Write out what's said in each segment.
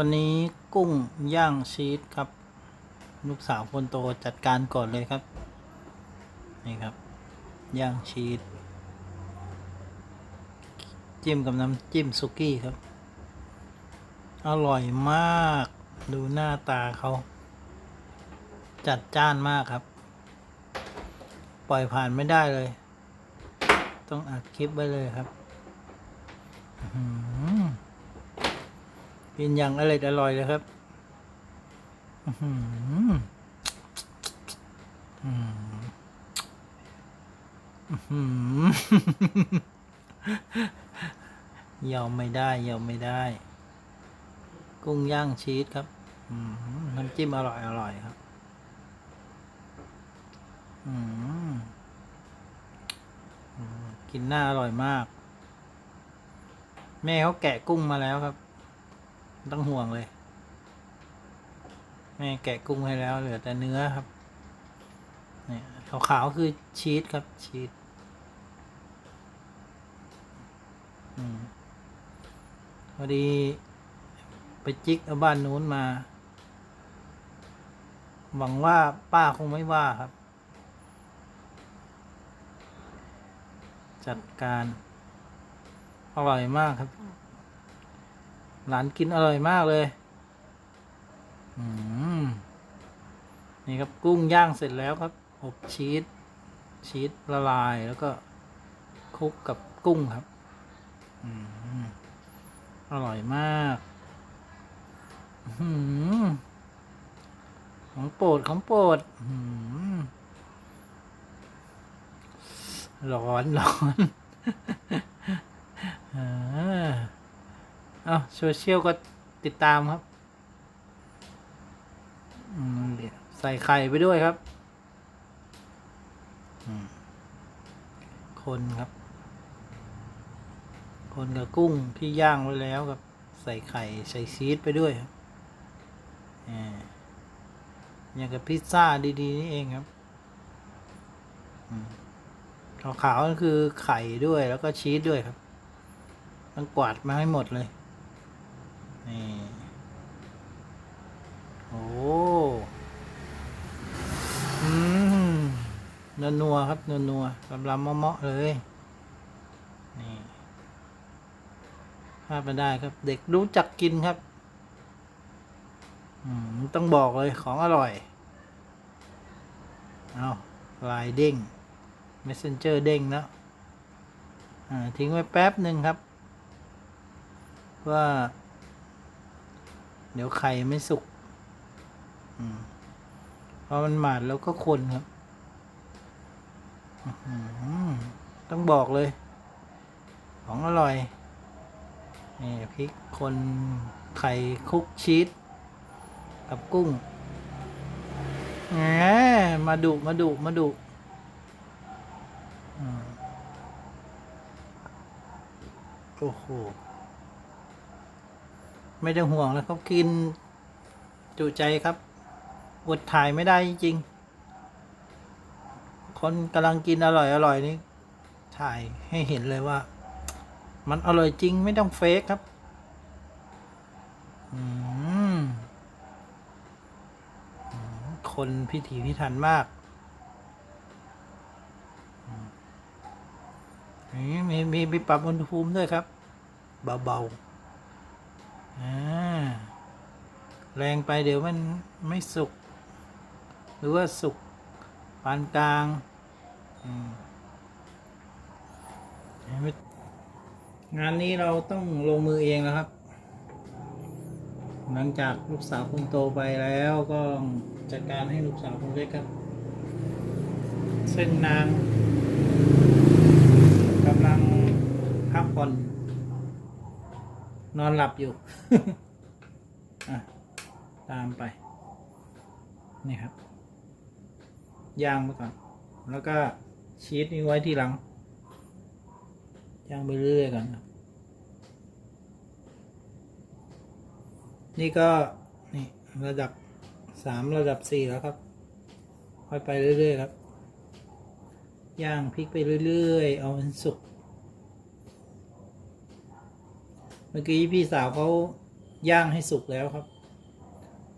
วันนี้กุ้งย่างชีสครับ ลูกสาวคนโตจัดการก่อนเลยครับ นี่ครับ ย่างชีสจิ้มกับน้ำจิ้มสุกี้ครับ อร่อยมากดูหน้าตาเขา จัดจ้านมากครับ ปล่อยผ่านไม่ได้เลย ต้องอัดคลิปไว้เลยครับ อื้อหือ กินอย่างอร่อยอร่อยเลยครับอื้อหืออื้อหือยอมไม่ได้ยอมไม่ได้ กุ้งย่างชีสครับอื้อหือน้ำจิ้มอร่อยอร่อยครับอืมกินหน้าอร่อยมาก แม่เขาแกะกุ้งมาแล้วครับ ต้องห่วงเลย แม่แกะกุ้งให้แล้ว เหลือแต่เนื้อครับ เนี่ยขาวๆคือชีสครับชีสพอดี ไปจิกเอาบ้านนู้นมา หวังว่าป้าคงไม่ว่าครับ จัดการ อร่อยมากครับ หลานกินอร่อยมากเลยนี่ครับกุ้งย่างเสร็จแล้วครับ อบชีส ชีสละลายแล้วก็คลุกกับกุ้งครับอร่อยมากอของโปรดของโปรดร้อนร้อน อาโซเชียลก็ติดตามครับเดี๋ยวใส่ไข่ไปด้วยครับ คนครับ คนกับกุ้งที่ย่างไว้แล้วครับ ใส่ไข่ใส่ชีสไปด้วยครับอย่างกับพิซซ่าดีๆนี่เองครับขาวๆก็คือไข่ด้วยแล้วก็ชีสด้วยครับ ต้องกวาดมาให้หมดเลย นี่ โอ้อืมนัวนัวครับนัวนัวลำลำเมาะเลย นี่พลาดไม่ได้ครับ เด็กรู้จักกินครับอืมต้องบอกเลยของอร่อย เอาลายเด้ง messenger เด้งแล้วอ่าทิ้งไว้แป๊บหนึ่งครับ ว่า เดี๋ยวไข่ไม่สุกอพอมันหมาดแล้วก็คนครับ ต้องบอกเลย ของอร่อย นี่พริกคนไข่คุกชีสกับกุ้งแหมมาดุมาดุมาดุโอ้โห ไม่ต้ห่วงแล้วครับกิน จุใจครับอดถ่ายไม่ได้จริง คนกำลังกินอร่อยอร่อยนี่ถ่ายให้เห็นเลยว่า มันอร่อยจริงไม่ต้องเฟกครับคนพิถีพิถันมากมีมีมีปรับอุณหภูมิด้วยครับ เบาๆอ่า แรงไปเดี๋ยวมันไม่สุก หรือว่าสุกปานกลางงานนี้เราต้องลงมือเองแล้วครับ หลังจากลูกสาวคนโตไปแล้วก็จัดการให้ลูกสาวคนเล็กครับซึ่งนางกำลังพักผ่อน นอนหลับอยู่ ตามไป นี่ครับ ย่างไปก่อน แล้วก็ชีสนี่ไว้ที่หลัง ย่างไปเรื่อยก่อนครับนี่ก็ นี่ระดับสามระดับสี่แล้วครับ ค่อยไปเรื่อยๆครับ ย่างพริกไปเรื่อยๆ เอามันสุก เมื่อกี้พี่สาวเขาย่างให้สุกแล้วครับ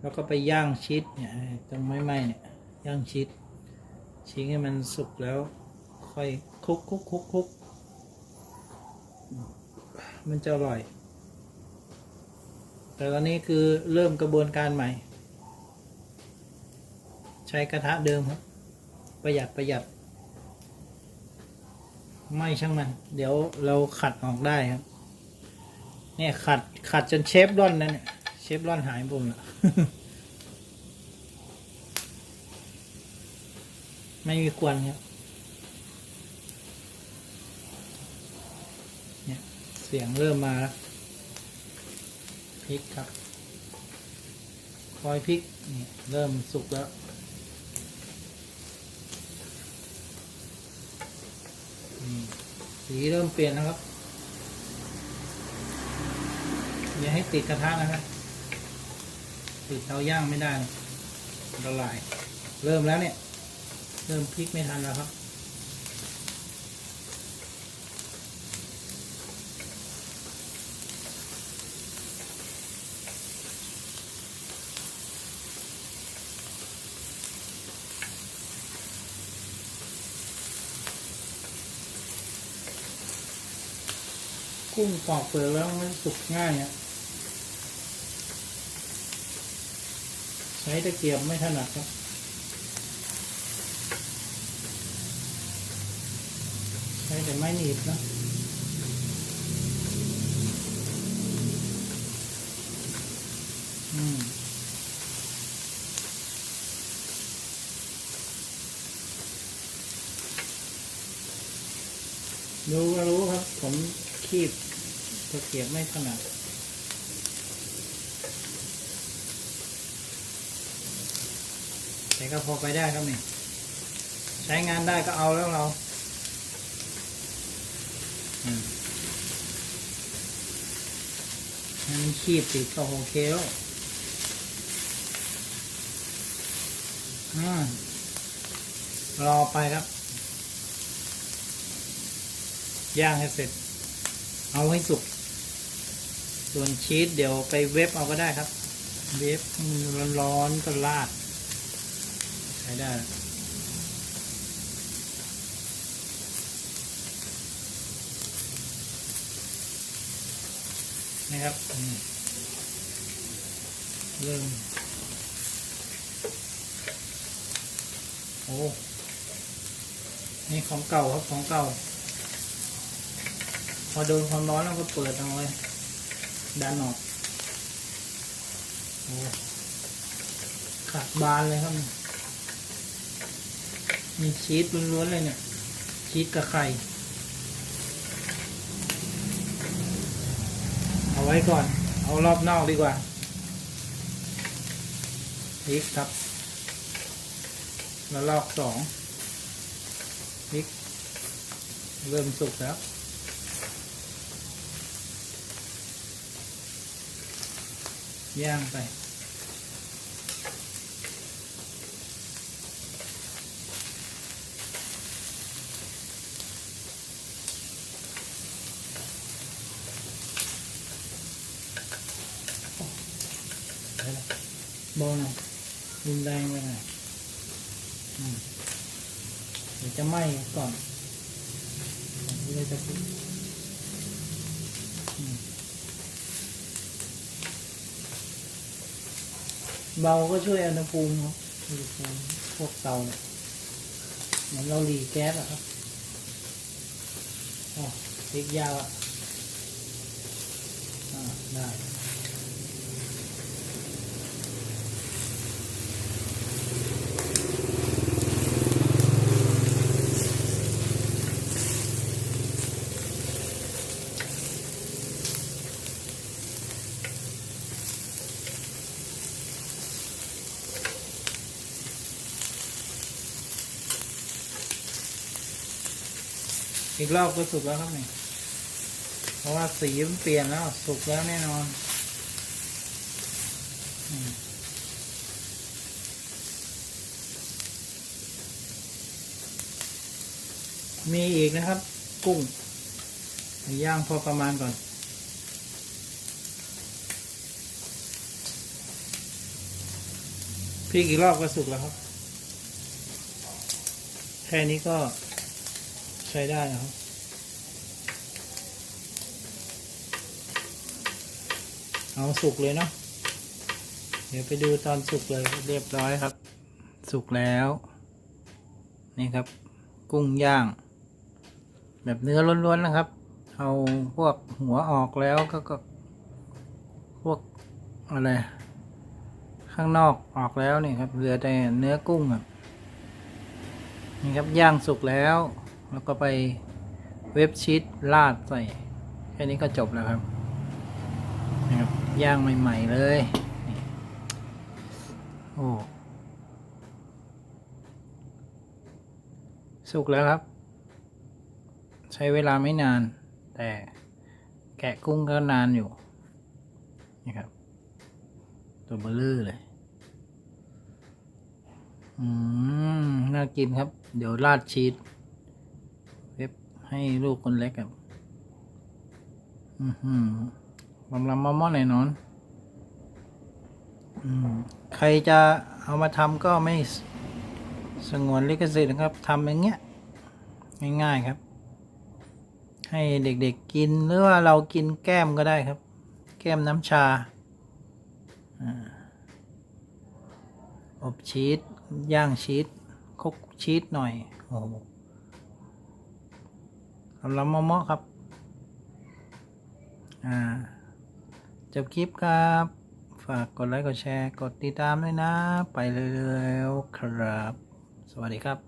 แล้วก็ไปย่างชีสเนี่ยตรงไม้ๆเนี่ยย่างชีสชีสให้มันสุกแล้ว ค่อยคุกคุกคุกคุกมันจะอร่อย แต่ตอนนี้คือเริ่มกระบวนการใหม่ ใช้กระทะเดิมครับ ประหยัดประหยัด ไม่ช่างมัน เดี๋ยวเราขัดออกได้ครับ เนี่ยขัดขัดจนเชฟร่อนนั่นเนี่ยเชฟร่อนหายบุมละไม่มีควันครับเนี่ยเสียงเริ่มมาแล้วพริกครับคอยพริกนี่เริ่มสุกแล้วสีเริ่มเปลี่ยนนะครับ อย่าให้ติดกระทะนะครับ ติดเตาย่างไม่ได้ละลาย เริ่มแล้วเนี่ย เริ่มพลิกไม่ทันแล้วครับกุ้งปอกเปลือกแล้วมันสุกง่ายอะ ช้ตะเกียบไม่ถนัดครับ ใช้แต่ไม้หนีบนะอืมดูก็รู้ครับ ผมคีบตะเกียบไม่ถนัด แต่ ก็พอไปได้ครับนี่ ใช้งานได้ก็เอาแล้วเราอืมให้มันคีบติดก็โอเคแล้วอรอไปครับ ย่างให้เสร็จ เอาให้สุก ส่วนชีสเดี๋ยวไปเวฟเอาก็ได้ครับ เวฟร้อนๆก็ราด ช้ได้นะครับอืมเริ่มโอ้ นี่ของเก่าครับของเก่า พอโดนความร้อนแล้วก็เปิดเอาไว้ดันออก โอ้ขาดบานเลยครับ มีชีสล้วนๆเลยเนี่ย ชีสกับไข่ เอาไว้ก่อน เอารอบนอกดีกว่าพริกครับแล้วลอกสองพริก เริ่มสุกแล้วย่างไป บอลน่ะรุนแรงไปหน่อยเดี๋ยวจะไหม้ก่อนเราจะคุกเบาก็ช่วยอุณหภูมิครับอุณภูมิพวกเตาเนี่ยเหมือนเราหลีแก๊สอะครับอ๋อพลิกยาวอะอ่าได้ อีกรอบก็สุกแล้วครับนี่เพราะว่าสีมันเปลี่ยนแล้ว สุกแล้วแน่นอนมีอีกนะครับ กุ้งย่างพอประมาณก่อน พริกอีกรอบก็สุกแล้วครับ แค่นี้ก็ ใช้ได้แล้วครับ เอาสุกเลยเนาะเดี๋ยวไปดูตอนสุกเลยเรียบร้อยครับ สุกแล้ว นี่ครับ กุ้งย่าง แบบเนื้อล้วนๆนะครับ เอาพวกหัวออกแล้วก็ก็ พวกอะไรข้างนอกออกแล้วนี่ครับเหลือแต่เนื้อกุ้งครับนี่ครับย่างสุกแล้ว แล้วก็ไปเว็บชีสราดใส่แค่นี้ก็จบแล้วครับนะครับย่างใหม่ ๆ เลยโอ้สุกแล้วครับ ใช้เวลาไม่นาน แต่แกะกุ้งก็นานอยู่นี่ครับ ตัวเบลเลอร์เลย อืม น่ากินครับ เดี๋ยวราดชีส ให้ลูกคนเล็กครับอือหือลำลำมอมอหน่อยนอน อืม ใครจะเอามาทำก็ไม่สงวนลิขสิทธิ์นะครับทำอย่างเงี้ย ง่ายๆครับ ให้เด็กๆกินหรือว่าเรากินแก้มก็ได้ครับ แก้มน้ำชาอ่าอบชีสย่างชีสคุกชีสหน่อย โอ้โห ลำลังมะครับ อ่า จบคลิปครับ ฝากกดไลค์ กดแชร์ กดติดตามด้วยนะ ไปเร็วๆครับ สวัสดีครับ